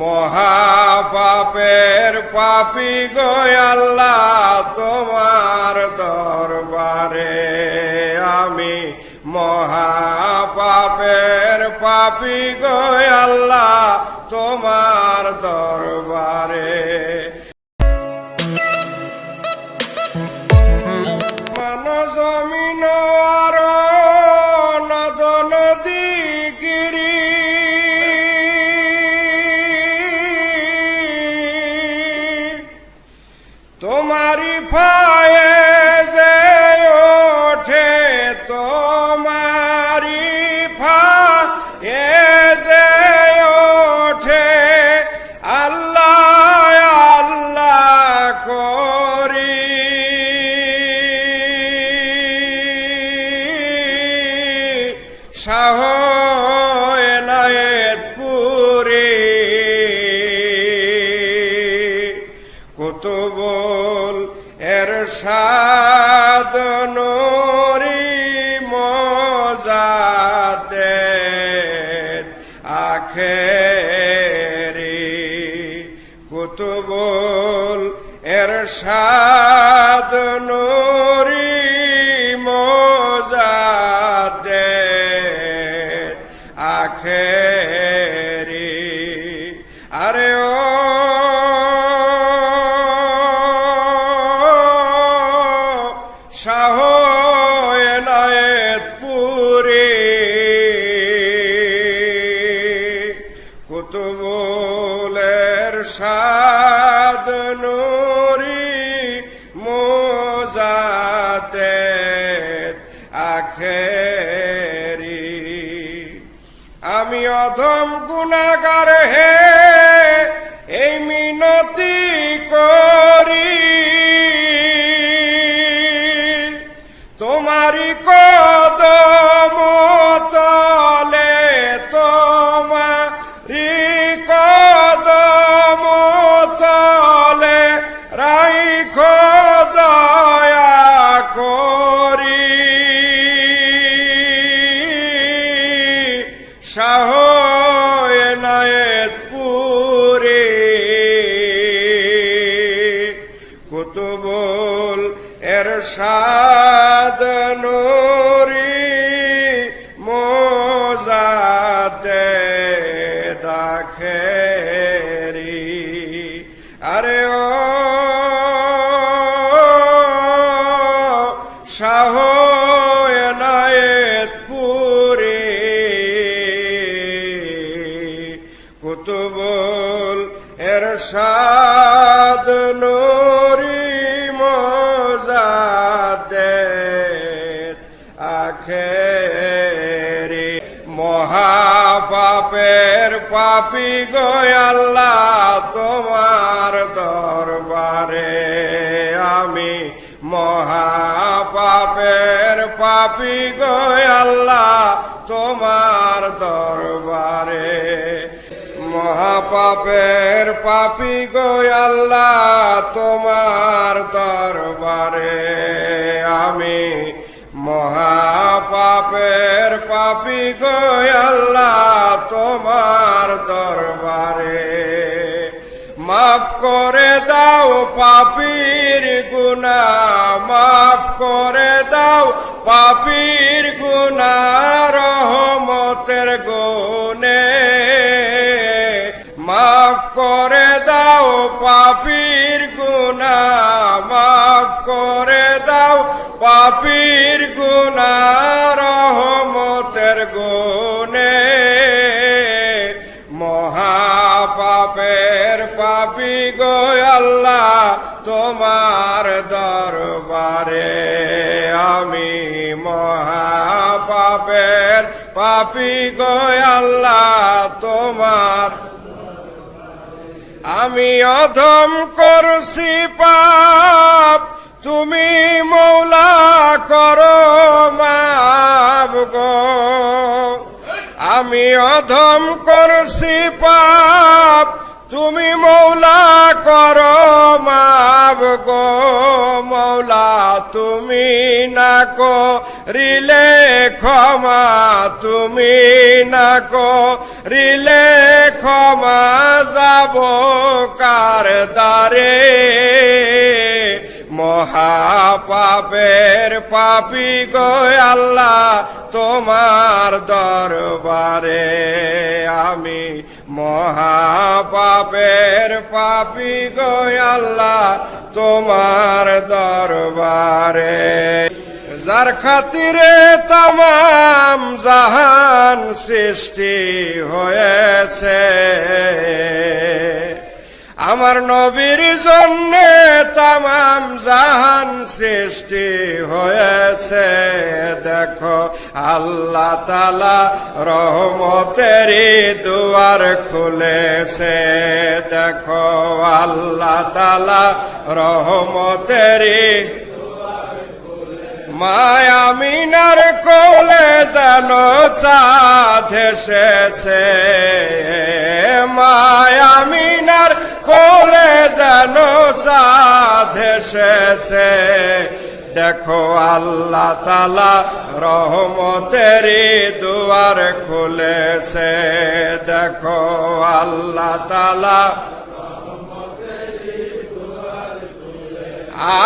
মহাপাপের পাপি গো আল্লাহ তোমার দরবারে আমি মহাপাপের পাপি গো আল্লাহ তোমার দরবারে। মান তোমারি আখেরি কুতুবুল এর সাদ নুরি মজাতে আখেরি আরে কুতুবুলের সাদ নুরি মোজাতে আখেরি। আমি অধম গুণাগার হে এই মিনতি করি। তোমারি কদম শাহ এনায়েত পুরী কুতুবুল এর সাদ নুরি মোজাতে এর সাদ নুরি মোজাতে আখেরি মহাপাপের পাপি আল্লাহ তোমার দরবারে। আমি মহাপাপের পাপি আল্লাহ মহাপাপের পাপি গো আল্লাহ তোমার দরবারে। আমি মহাপাপের পাপি গো আল্লাহ তোমার দরবারে। মাফ করে দাও পাপির গুনা মাফ করে দাও পাপির গুনা পাপির গুনা মাফ করে দাও। পাপির গুনা রহমতের গুনে মহাপাপের পাপি গো আল্লাহ, তোমার দরবারে আমি মহাপাপের পাপি গো আল্লাহ, তোমার আমি অধম করছি পাপ তুমি মৌলা করো গো। আমি অধম করছি পাপ তুমি মৌলা করো মাব গো মৌলা। তুমি না করিলে ক্ষমা, তুমি না করিলে ক্ষমা যাব কার দ্বারে? মহাপাপের পাপি গো আল্লাহ তোমার দরবারে। আমি মহাপাপের পাপি গো আল্লাহ তোমার দরবারে। যার খাতিরে তাম জাহান সৃষ্টি হয়েছে। আমার নবীর জন্য তাম জাহান সৃষ্টি হয়েছে, দেখো। আল্লাহ তালা রহমতেরই দুয়ার খুলেছে। দেখো, আল্লাহ তালা রহমতেরই মায়ামিনার কোলে যেন চাঁদ এসেছে। মায়ামিনার কোলে যেন চাঁদ এসেছে। দেখো আল্লাহ তালা রহমতেরই দুয়ার খুলেছে। দেখো আল্লাহ তালা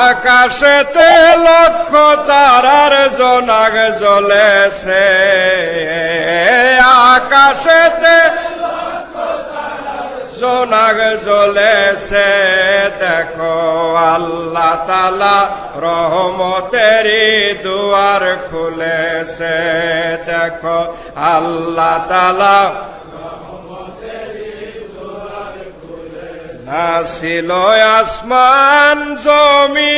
আকাশেতে লক্ষ তারার জনাগ জ্বলেছে। আকাশেতে জোনাগ জ্বলেছে দেখো আল্লাহ তালা রহমতেরি দুয়ার খুলেছে দেখো আল্লাহ তালা নাছিল আসমান জমিন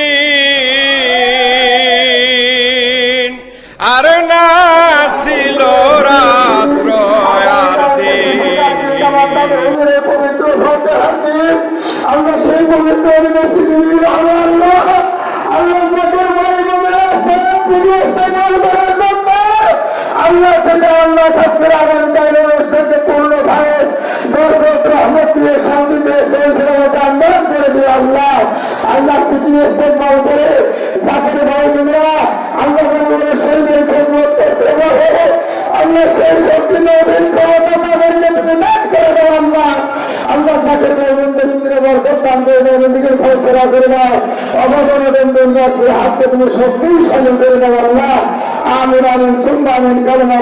থেকে আল্লাহ থেকে আল্লাহ থাকতে আগামী তাইলের ওস্তাদকে পূর্ণ ভাইস বরকত রহমত দিয়ে শান্তি দিয়ে সেই সেরামত করে দিয়ে ফসলা করে দাও বন্ধন রাত্রে হাতকে তুমি শক্তিশালী করে দাও আল্লাহ। আমিন আমিন, সুম্মা, আমিন, কালমা